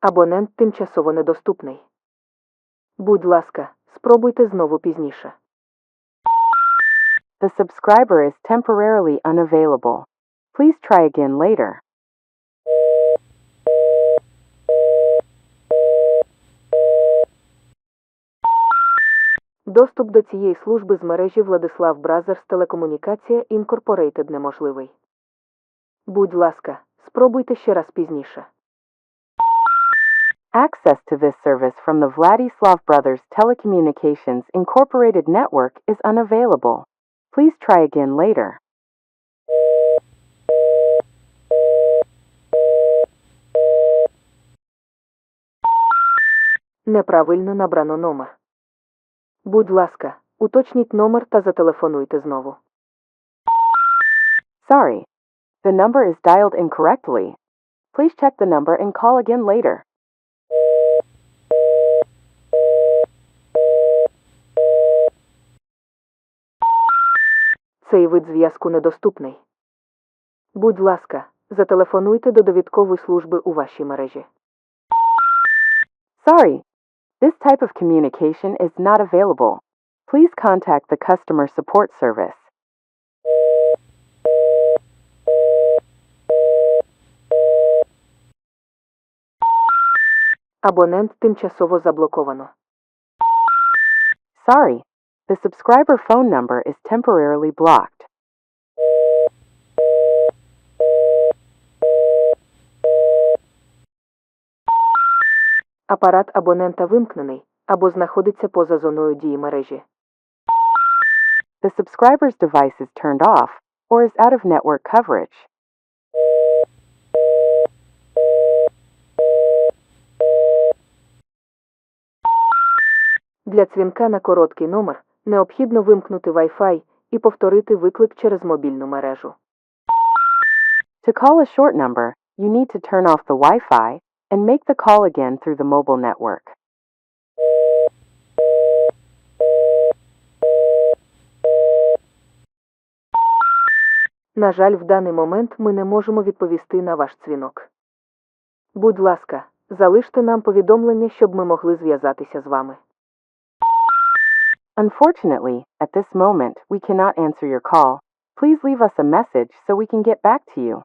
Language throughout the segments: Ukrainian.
Абонент тимчасово недоступний. Будь ласка, спробуйте знову пізніше. The subscriber is temporarily unavailable. Please try again later. Доступ до цієї служби з мережі Владислав Бразерс Телекомунікація Інкорпорейтед неможливий. Будь ласка, спробуйте ще раз пізніше. Access to this service from the Vladislav Brothers Telecommunications Incorporated network is unavailable. Please try again later. Неправильно набрано номер. Будь ласка, уточніть номер та зателефонуйте знову. Sorry. The number is dialed incorrectly. Please check the number and call again later. Цей вид зв'язку недоступний. Будь ласка, зателефонуйте до довідкової служби у вашій мережі. Sorry. This type of communication is not available. Please contact the customer support service. Абонент тимчасово заблоковано. Sorry. The subscriber phone number is temporarily blocked. Апарат абонента вимкнений або знаходиться поза зоною дії мережі. The subscriber's device is turned off or is out of network coverage. Для дзвінка на короткий номер необхідно вимкнути Wi-Fi і повторити виклик через мобільну мережу. To call a short number, you need to turn off the Wi Fi and make the call again through the mobile network. На жаль, в даний момент ми не можемо відповісти на ваш дзвінок. Будь ласка, залиште нам повідомлення, щоб ми могли зв'язатися з вами. Unfortunately, at this moment, we cannot answer your call. Please leave us a message so we can get back to you.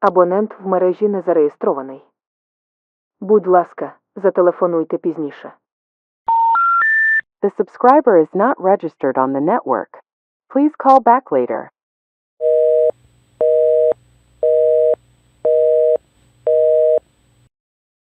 Абонент в мережі не зареєстрований. Будь ласка, зателефонуйте пізніше. The subscriber is not registered on the network. Please call back later.